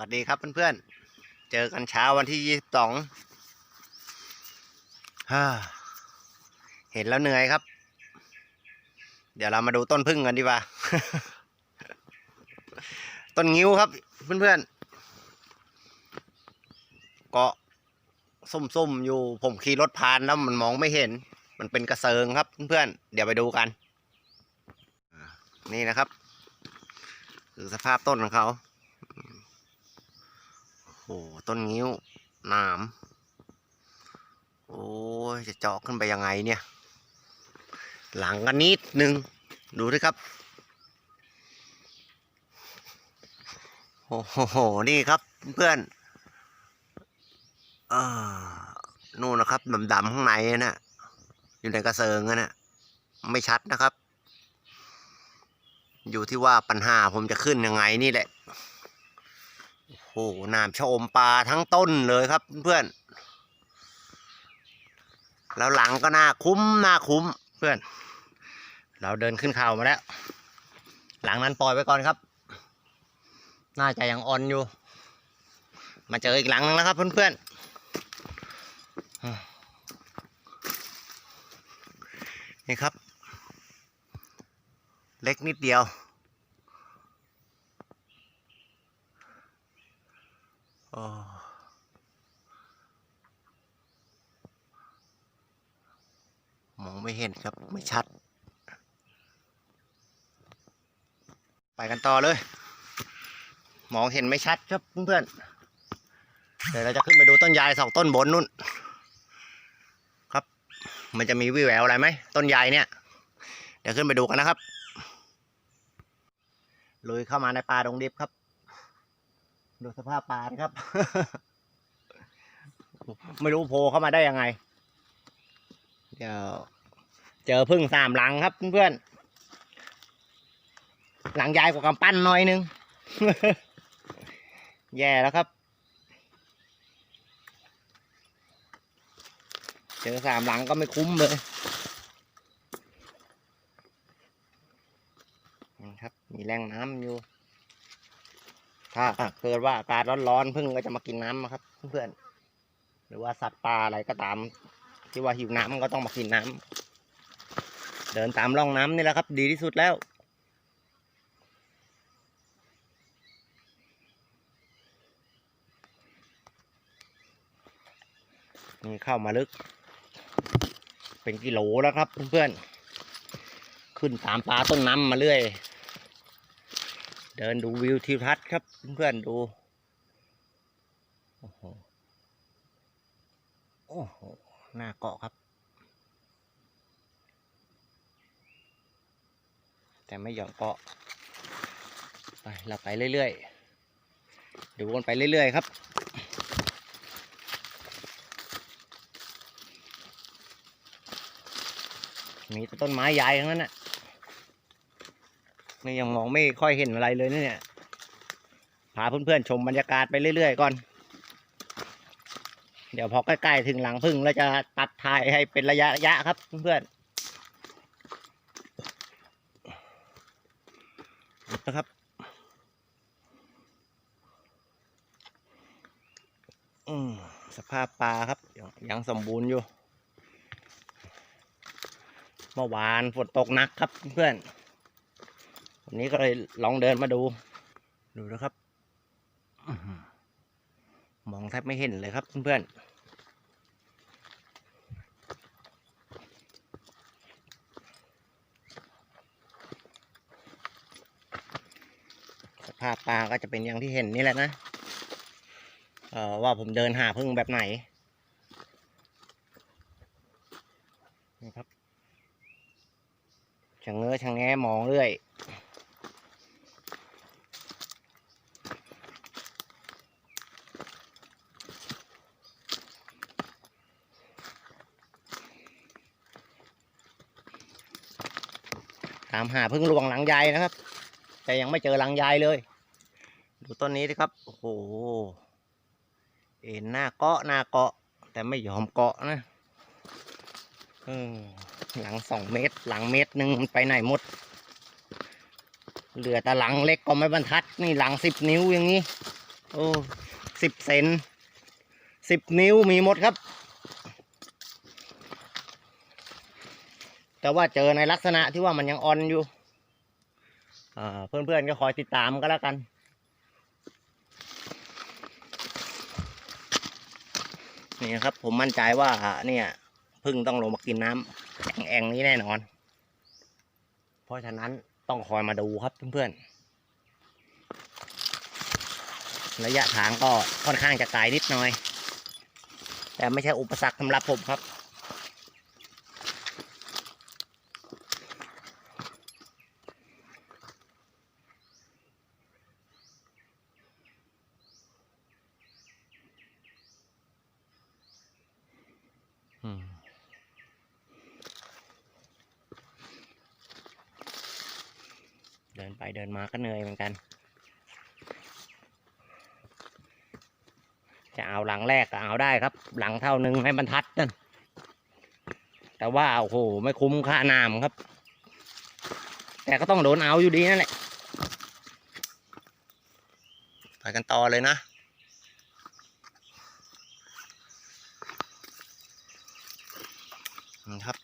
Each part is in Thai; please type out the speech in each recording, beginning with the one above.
วัสดีครับเพื่อนๆ เจอกันเช้าวันที่ยี่สิบสองเห็นแล้วเหนื่อยครับ เดี๋ยวเรามาดูต้นพึ่งกันดีกว่า ต้นงิ้วครับ เพื่อนๆ เกาะส้มๆ อยู่ผมขี่รถผ่านแล้วมันมองไม่เห็น มันเป็นกระเซิงครับเพื่อนๆ เดี๋ยวไปดูกัน นี่นะครับ คือสภาพต้นของเขา หต้นงิ้วหนาม โอ้ยจะเจาะขึ้นไปยังไงเนี่ย หลังกันนิดนึง ดูดิครับ โอ้โห นี่ครับเพื่อนเออนู่นนะครับดำๆข้างในนะอยู่ในกระเซิงน่ะไม่ชัดนะครับ อยู่ที่ว่าปัญหาผมจะขึ้นยังไงนี่แหละ โอ้หน้ำชะอมปลาทั้งต้นเลยครับเพื่อน แล้วหลังก็น่าคุ้มน่าคุ้มเพื่อน เราเดินขึ้นเขามาแล้ว หลังนั้นปล่อยไว้ก่อนครับ น่าจะยังอ่อนอยู่ มาเจออีกหลังนึงแล้วครับเพื่อนๆนี่ครับ เล็กนิดเดียว โอ้มองไม่เห็นครับไม่ชัด ไปกันต่อเลย มองเห็นไม่ชัดครับเพื่อนๆเดี๋ยวเราจะขึ้นไปดูต้นยายสองต้นบนนู่น ครับ มันจะมีวิแววอะไรไหมต้นยายเนี่ย เดี๋ยวขึ้นไปดูกันนะครับลุยเข้ามาในป่าดงดิบครับ ดูสภาพป่านะครับ ไม่รู้โผล่เข้ามาได้ยังไง เดี๋ยว เจอพึ่งสามหลังครับเพื่อนๆหลังใหญ่กว่ากำปั้นหน่อยนึง แย่แล้วครับ เจอสามหลังก็ไม่คุ้มเลยนะครับ มีแรงน้ำอยู่ ถ้าเกิดว่าอากาศร้อนๆพึ่งก็จะมากินน้ำครับ เพื่อนๆหรือว่าสัตว์ป่าอะไรก็ตาม ที่ว่าหิวน้ำก็ต้องมากินน้ำ เดินตามร่องน้ำนี่แหละครับ ดีที่สุดแล้ว นี่เข้ามาลึก เป็นกิโลแล้วครับเพื่อนๆ ขึ้นตามปลาต้นน้ำมาเรื่อย เดินดูวิวทิวทัศน์ครับเพื่อนๆดู โอ้โห โอ้โห หน้าเกาะครับ แต่ไม่ยอมเกาะไปเราไปเรื่อยๆดูกันไปเรื่อยๆครับมีต้นไม้ใหญ่ทั้งนั้นน่ะนี่ยังมองไม่ค่อยเห็นอะไรเลยนะเนี่ยพาเพื่อนๆชมบรรยากาศไปเรื่อยๆก่อน เดี๋ยวพอใกล้ๆถึงหลังพึ่งเราจะตัดถ่ายให้เป็นระยะระยะครับเพื่อนๆนะครับ อืมส ภาพปลาครับ ยังสมบูรณ์อยู่ เมื่อวานฝนตกหนักครับเพื่อนวันนี้ก็เลยลองเดินมาดู ดูนะครับมองแทบไม่เห็นเลยครับเพื่อนสภาพปลาก็จะเป็นอย่างที่เห็นนี่แหละนะ ว่าผมเดินหาพึ่งแบบไหนนี่ครับชะเง้อชะแงมองเรื่อยตามหาพึ่งหลวงหลังใหญ่นะครับ แต่ยังไม่เจอหลังใหญ่เลย ดูต้นนี้ดิครับ โอ้โห เอ็นหน้าเกาะหน้าเกาะ แต่ไม่ยอมเกาะนะหลังสองเมตร หลังเมตรหนึ่งมันไปไหนหมด เหลือแต่หลังเล็กก็ไม่บรรทัด นี่หลังสิบนิ้วอย่างนี้ โอ้สิบเซนสิบนิ้วมีหมดครับ แต่ว่าเจอในลักษณะที่ว่ามันยังอ่อนอยู่เพื่อนๆก็คอยติดตามก็แล้วกัน นี่ครับ ผมมั่นใจว่าเนี่ยพึ่งต้องลงมากินน้ำแอ่งนี้แน่นอน เพราะฉะนั้นต้องคอยมาดูครับเพื่อนๆ ระยะทางก็ค่อนข้างจะไกลนิดหน่อย แต่ไม่ใช่อุปสรรคสำหรับผมครับ นไปเดินมาก็เหนื่อยเหมือนกัน จะเอาหลังแรกก็เอาได้ครับ หลังเท่านึงให้บรรทัดนั่นแต่ว่าโอ้โหไม่คุ้มค่าน้ำครับ แต่ก็ต้องโดนเอาอยู่ดีนั่นแหละไปกันต่อเลยนะ นี่ครับ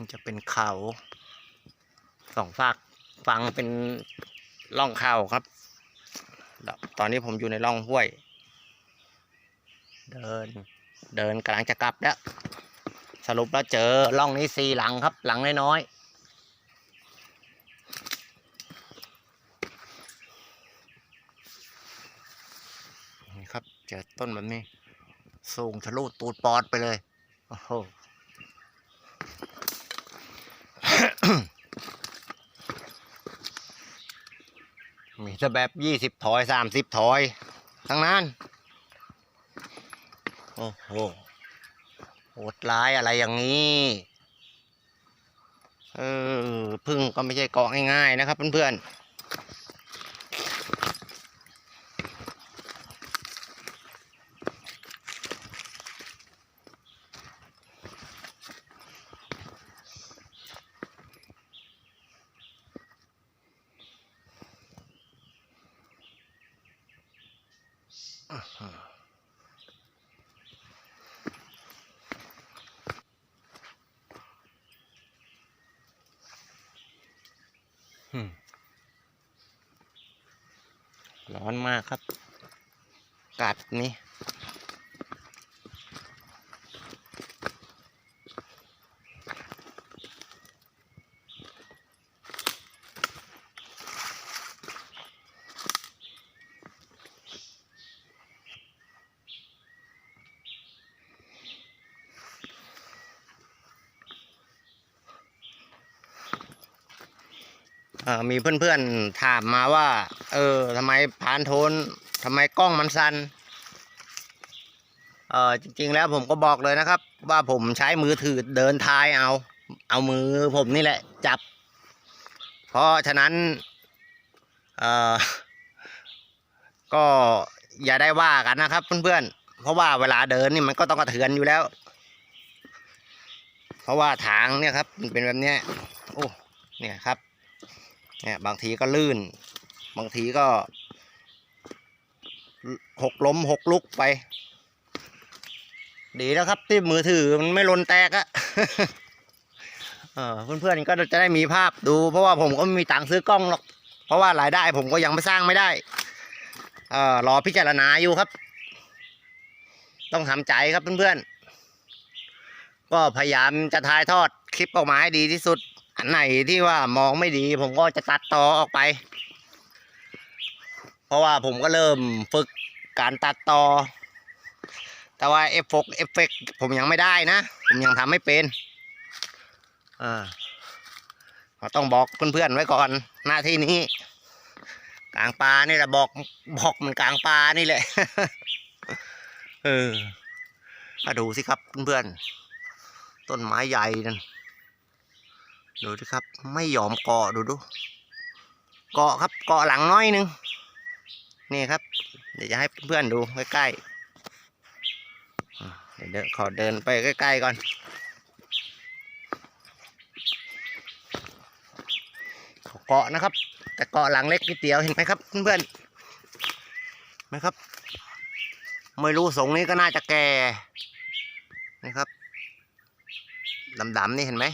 มันจะ เขาสองฝากฟังเป็นร่องเขาครับ ตอนนี้ผมอยู่ในร่องห้วย เดิน เดินกำลังจะกลับแล้ว สรุปแล้วเจอร่องนี้สี่หลังครับ หลังน้อยๆครับเจอต้นแบบนี้ สูงทะลุตูดปอดไปเลย โอ้โห มีแต่แบบยี่สิบถอยสามสิบถอยทั้งนั้น โอ้โหโหดร้ายอะไรอย่างนี้เออพึ่งก็ไม่ใช่เกาะง่ายๆนะครับเพื่อนๆ นมากครับ กัดนี่ มีเพื่อนๆถามมาว่า เออทำไมพานโทนทำไมกล้องมันสันเออจริงๆแล้วผมก็บอกเลยนะครับ ว่าผมใช้มือถือเดินทายเอา เอามือผมนี่แหละจับ เพราะฉะนั้นเออก็อย่าได้ว่ากันนะครับเพื่อนๆเพราะว่าเวลาเดินนี่มันก็ต้องกระเทือนอยู่แล้ว เพราะว่าทางเนี่ยครับมันเป็นแบบนี้โอ้เนี่ยครับ เนี่ยบางทีก็ลื่น บางทีก็หกล้มหกลุกไป ดีแล้วครับที่มือถือมันไม่ลนแตกอะเออเพื่อนๆก็จะได้มีภาพดู เพราะว่าผมก็ไม่มีตังค์ซื้อกล้องหรอก เพราะว่ารายได้ผมก็ยังไม่สร้างไม่ได้เออรอพิจารณาอยู่ครับ ต้องทำใจครับเพื่อนๆก็พยายามจะถ่ายทอดคลิปออกมาให้ดีที่สุด อันไหนที่ว่ามองไม่ดี ผมก็จะตัดต่อออกไป เพราะว่าผมก็เริ่มฝึกการตัดต่อ แต่ว่าเอฟฟกเอฟเฟกผมยังไม่ได้นะ ผมยังทำไม่เป็นอ่าต้องบอกเพื่อนๆไว้ก่อน หน้าที่นี้ กลางปลานี่แหละบอกบอกมันกลางปลานี่แหละเออมาดูสิครับเพื่อนๆต้นไม้ใหญ่นั่น ดูสิครับ ไม่ยอมเกาะดูดูเกาะครับเกาะหลังน้อยหนึงนี่ครับ เดี๋ยวจะให้เพื่อนๆดูใกล้ๆเดี๋ยวเดินขอเดินไปใกล้ๆก่อน เกาะนะครับ แต่เกาะหลังเล็กนิดเดียวเห็นไหมครับเพื่อนๆไหมครับ ไม่รู้สงนี้ก็น่าจะแก่นะครับดำๆนี่เห็นไหม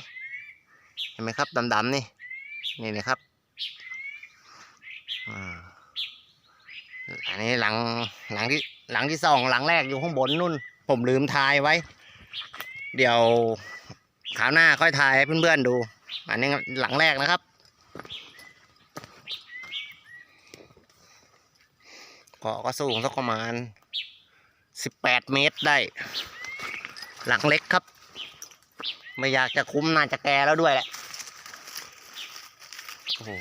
เห็นไหมครับดำๆนี่ นี่นะครับอ่าอันนี้หลังหลังที่หลังที่สองหลังแรกอยู่ข้างบนนู่น ผมลืมทายไว้ เดี๋ยวคราวหน้าค่อยทายให้เพื่อนๆดู อันนี้หลังแรกนะครับเกาะก็สูงสักประมาณสิบแปดเมตรได้ หลังเล็กครับ ไม่อยากจะคุ้มน่าจะแก่แล้วด้วยแหละ โอ้โห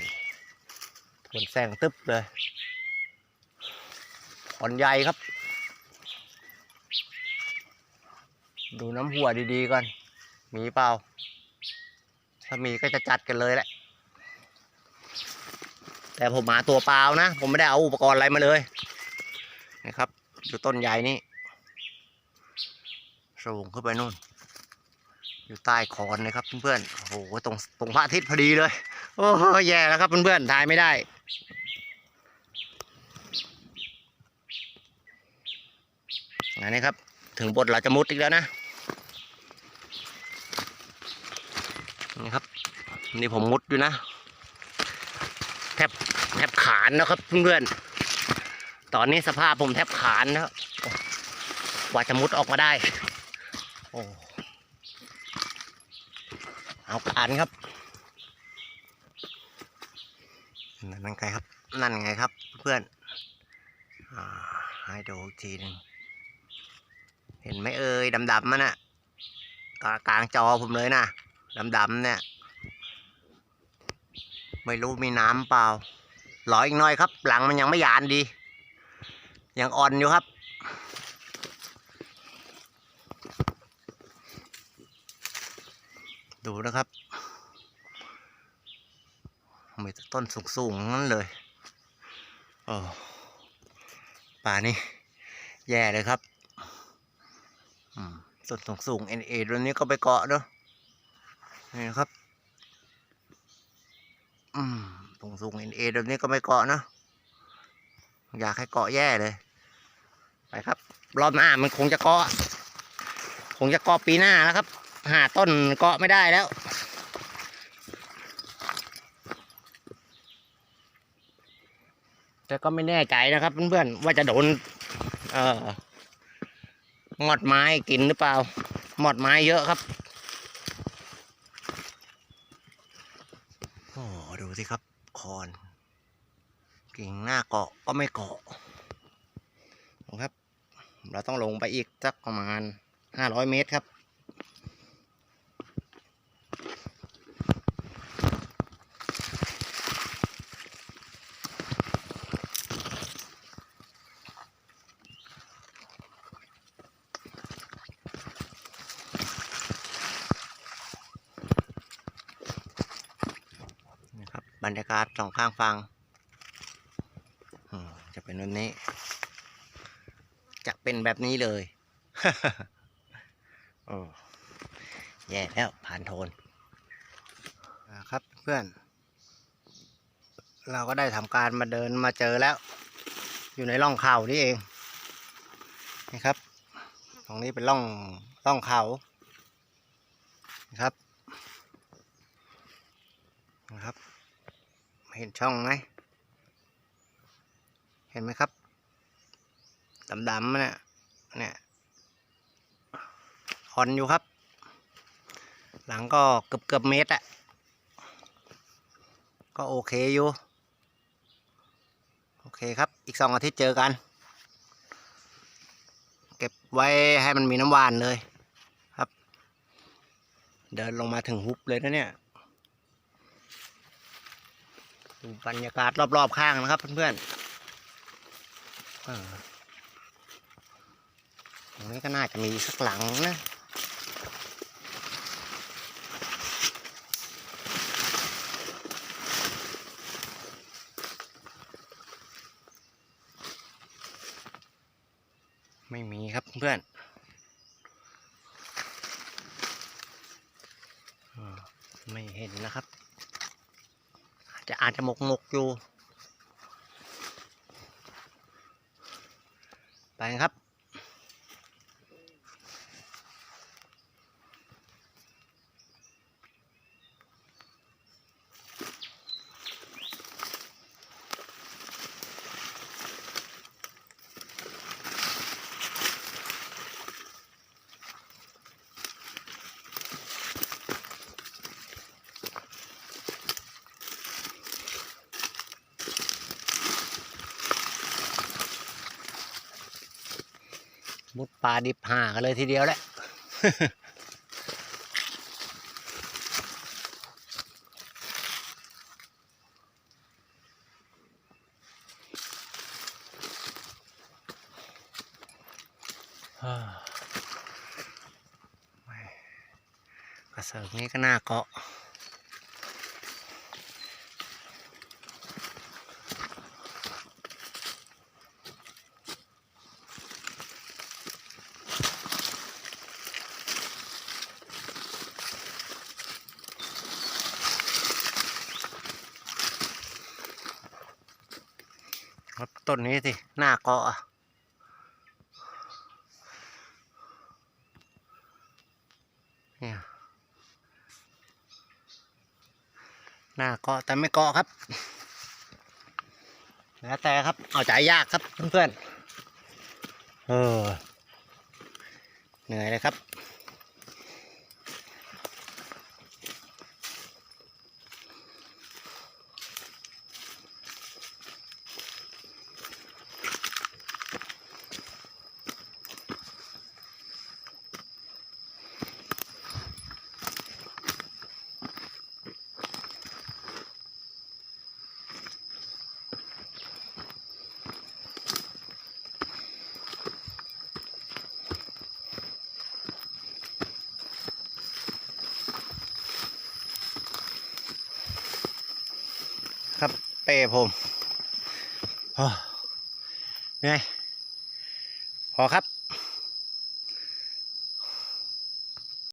ทวนแซงตึ๊บเลย อ่อนใหญ่ครับ ดูน้ำหัวดีๆก่อน มีเปล่า ถ้ามีก็จะจัดกันเลยแหละ แต่ผมมาตัวเปล่านะ ผมไม่ได้เอาอุปกรณ์อะไรมาเลยนะครับ อยู่ต้นใหญ่นี่สูงขึ้นไปนู่น อยู่ใต้คอนเลยครับเพื่อนๆ โอ้โห ตรงตรงพระอาทิตย์พอดีเลย โอ้โหแย่แล้วครับเพื่อนๆถ่ายไม่ได้ อันนี้ครับ ถึงบทเราจะมุดอีกแล้วนะ นี่ครับ นี่ผมมุดอยู่นะ แทบแทบขานนะครับเพื่อนๆ ตอนนี้สภาพผมแทบขานนะกว่าจะมุดออกมาได้ โอ้ เอาการครับ นั่นไงครับ นั่นไงครับ เพื่อนอ่าให้ดูทีหนึ่งเห็นไหมเอ่ยดำๆมันน่ะกลางจอผมเลยนะดำๆเนี่ย ไม่รู้มีน้ำเปล่ารออีกหน่อยครับ หลังมันยังไม่หยานดี ยังอ่อนอยู่ครับ ดูนะครับ มีต้นสูงๆทั้งนั้นเลยโอ้ป่านี่แย่เลยครับต้นสูงๆเอ็นเอตัวนี้ก็ไปเกาะเนาะนี่นะครับอืมสูงสูงเอ็นเอตัวนี้ก็ไม่เกาะเนาะอยากให้เกาะแย่เลย ไปครับ รอบหน้ามันคงจะเกาะ คงจะเกาะปีหน้าแล้วครับ หาต้นเกาะไม่ได้แล้ว แต่ก็ไม่แน่ใจนะครับเพื่อนๆว่าจะโดน เอ่อหมอดไม้กินหรือเปล่าหมอดไม้เยอะครับโอ้ดูสิครับ คอนกิ่งหน้าเกาะก็ไม่เกาะนะครับ เราต้องลงไปอีกสักประมาณห้าร้อยเมตรครับ นะค รับบรรยากาศสองข้างฟังจะเป็นแบบนี้ จะเป็นแบบนี้เลยโอ้แย่แล้วผ่านโทนครับเพื่อน เราก็ได้ทำการมาเดินมาเจอแล้ว อยู่ในร่องเขานี่เองนี่ครับ ตรงนี้เป็นร่องร่องเขานะครับ เห็นช่องไหม เห็นไหมครับ ดำๆเนี่ยเนี่ยคอนอยู่ครับ หลังก็เกือบเกือบๆเมตรอะก็โอเคอยู่ โอเคครับ อีกสองอาทิตย์เจอกัน เก็บไว้ให้มันมีน้ำหวานเลยครับ เดินลงมาถึงฮุบเลยนะเนี่ย ดูบรรยากาศรอบๆข้างนะครับเพื่อนๆตรงนี้ก็น่าจะมีสักหลังนะไม่มีครับเพื่อนเออไม่เห็นนะครับ จะอาจะหมกหมกอยู่ ไปครับ ป่าดิบห่ากันเลยทีเดียวแหละกระเสริงนี้ก็น่าเกาะ ต้นนี้สิ หน้าเกาะเนี่ยหน้าเกาะแต่ไม่เกาะครับแล้วแต่ครับ เอาใจยากครับเพื่อนๆ เออ เหนื่อยเลยครับ ป้ผมโอ้เหนื่อยพอครับ